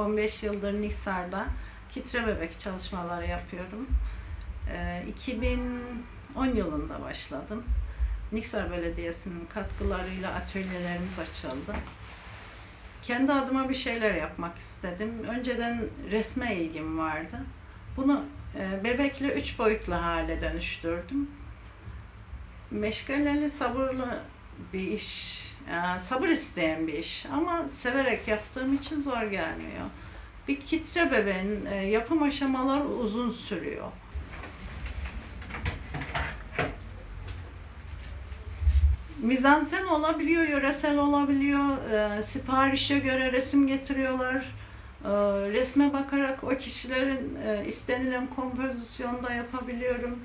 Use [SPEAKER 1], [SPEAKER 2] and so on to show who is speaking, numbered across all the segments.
[SPEAKER 1] 15 yıldır Niksar'da kitre bebek çalışmaları yapıyorum. Ee, 2010 yılında başladım. Niksar Belediyesi'nin katkılarıyla atölyelerimiz açıldı. Kendi adıma bir şeyler yapmak istedim. Önceden resme ilgim vardı. Bunu e, bebekle üç boyutlu hale dönüştürdüm. Meşgaleli, sabırlı bir iş, e, sabır isteyen bir iş ama severek yaptığım için zor gelmiyor. Bir kitre bebeğin e, yapım aşamaları uzun sürüyor. Mizansen olabiliyor, yöresel olabiliyor, e, siparişe göre resim getiriyorlar. E, resme bakarak o kişilerin e, istenilen kompozisyonda yapabiliyorum.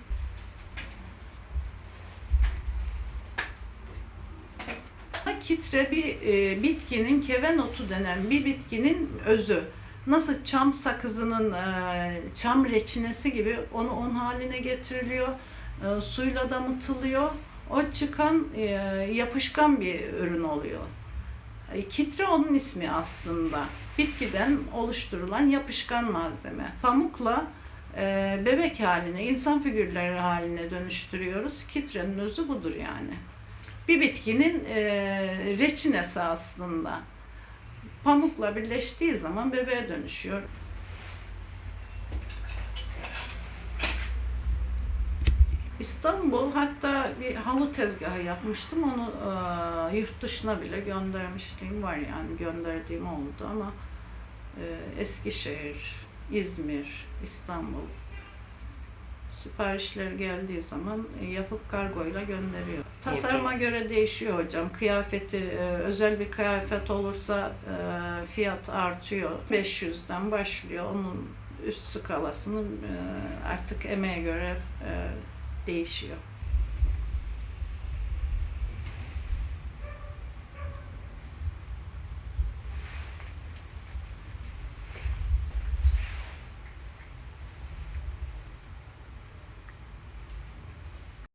[SPEAKER 1] Kitre bir e, bitkinin keven otu denen bir bitkinin özü. Nasıl çam sakızının e, çam reçinesi gibi onu on haline getiriliyor, e, suyla damıtılıyor. O çıkan e, yapışkan bir ürün oluyor. E, Kitre onun ismi aslında. Bitkiden oluşturulan yapışkan malzeme. Pamukla e, bebek haline, insan figürleri haline dönüştürüyoruz. Kitrenin özü budur yani. Bir bitkinin e, reçinesi aslında. Pamukla birleştiği zaman bebeğe dönüşüyor. İstanbul hatta bir halı tezgahı yapmıştım. Onu e, yurt dışına bile göndermişliğim var yani gönderdiğim oldu ama e, Eskişehir, İzmir, İstanbul siparişler geldiği zaman e, yapıp kargoyla gönderiyor. Tasarıma göre değişiyor hocam. Kıyafeti e, özel bir kıyafet olursa e, fiyat artıyor. 500'den başlıyor. Onun üst skalasının e, artık emeğe göre değişiyor.